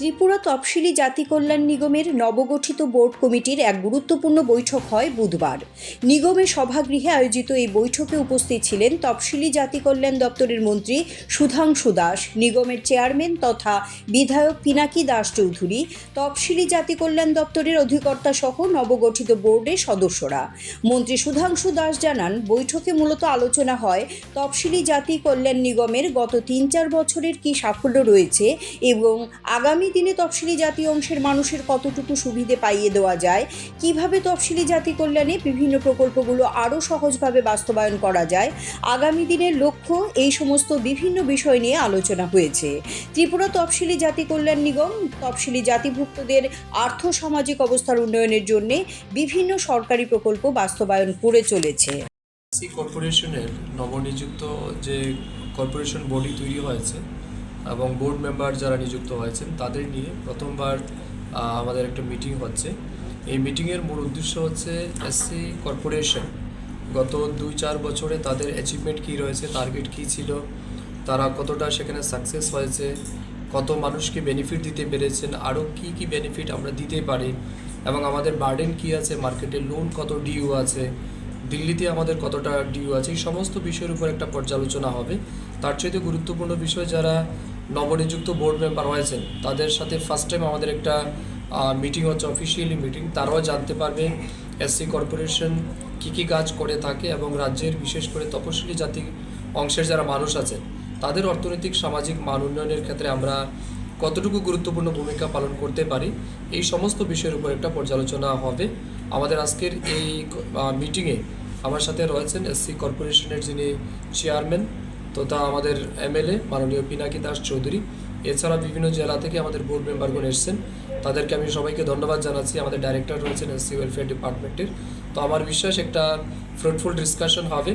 ত্রিপুরা তফসিলি জাতি কল্যাণ নিগমের নবগঠিত বোর্ড কমিটির এক গুরুত্বপূর্ণ বৈঠক হয় বুধবার। নিগমের সভাগৃহে আয়োজিত এই বৈঠকে উপস্থিত ছিলেন তফসিলি জাতি কল্যাণ দপ্তরের মন্ত্রী সুধাংশু দাস, নিগমের চেয়ারম্যান তথা বিধায়ক পিনাকি দাস চৌধুরী তফসিলি জাতি কল্যাণ দপ্তরের অধিকর্তা সহ নবগঠিত বোর্ডের সদস্যরা। মন্ত্রী সুধাংশু দাস জানান, বৈঠকে মূলত আলোচনা হয় তফসিলি জাতি কল্যাণ নিগমের গত তিন চার বছরের কি সাফল্য রয়েছে এবং আগামী দিনে তফসিলি জাতি অংশের মানুষের কতটুকু সুবিধে পাইয়ে দেওয়া যায়, কীভাবে তফসিলি জাতি কল্যাণে বিভিন্ন প্রকল্পগুলো আরও সহজভাবে বাস্তবায়ন করা যায়, আগামী দিনের লক্ষ্য এই সমস্ত বিভিন্ন বিষয় নিয়ে আলোচনা হয়েছে। ত্রিপুরা তফসিলি জাতি কল্যাণ নিগম, তফসিলি জাতিভুক্তদের আর্থ সামাজিক অবস্থার উন্নয়নের জন্য বিভিন্ন সরকারি প্রকল্প বাস্তবায়ন করে চলেছে। কর্পোরেশনের নবনিযুক্ত যে কর্পোরেশন বডি তৈরি হয়েছে এবং বোর্ড মেম্বার যারা নিযুক্ত হয়েছেন, তাদের নিয়ে প্রথমবার আমাদের একটা মিটিং হচ্ছে। এই মিটিংয়ের মূল উদ্দেশ্য হচ্ছে এসসি কর্পোরেশন গত দুই চার বছরে তাদের অ্যাচিভমেন্ট কী রয়েছে টার্গেট কী ছিল, তারা কতটা সেখানে সাকসেস হয়েছে, কত মানুষকে বেনিফিট দিতে পেরেছেন, আরও কী কী বেনিফিট আমরা দিতে পারি, এবং আমাদের বার্ডেন কী আছে মার্কেটে লোন কত ডিউ আছে দিল্লিতে আমাদের কতটা ডিউ আছে, এই সমস্ত বিষয়ের উপর একটা পর্যালোচনা হবে। তার চাইতে গুরুত্বপূর্ণ বিষয় যারা নবনিযুক্ত বোর্ড মেম্বার হয়েছেন, তাদের সাথে ফার্স্ট টাইম আমাদের একটা মিটিং হচ্ছে অফিসিয়ালি মিটিং তারাও জানতে পারবে এসসি কর্পোরেশন কী কী কাজ করে থাকে এবং রাজ্যের বিশেষ করে তপশিলি জাতি অংশের যারা মানুষ আছেন, তাদের অর্থনৈতিক, সামাজিক মান উন্নয়নের ক্ষেত্রে আমরা কতটুকু গুরুত্বপূর্ণ ভূমিকা পালন করতে পারি, এই সমস্ত বিষয়ের উপর একটা পর্যালোচনা হবে। আমাদের আজকের এই মিটিংয়ে আমার সাথে রয়েছেন এসসি কর্পোরেশনের যিনি চেয়ারম্যান তথা আমাদের এমএলএ মাননীয় পিনাকি দাস চৌধুরী। এছাড়া বিভিন্ন জেলা থেকে আমাদের বোর্ড মেম্বারগণ এসেছেন। তাদেরকে আমি সবাইকে ধন্যবাদ জানাচ্ছি। আমাদের ডাইরেক্টর রয়েছেন এসসি ওয়েলফেয়ার ডিপার্টমেন্টের তো আমার বিশ্বাস একটা ফ্রুটফুল ডিসকাশন হবে।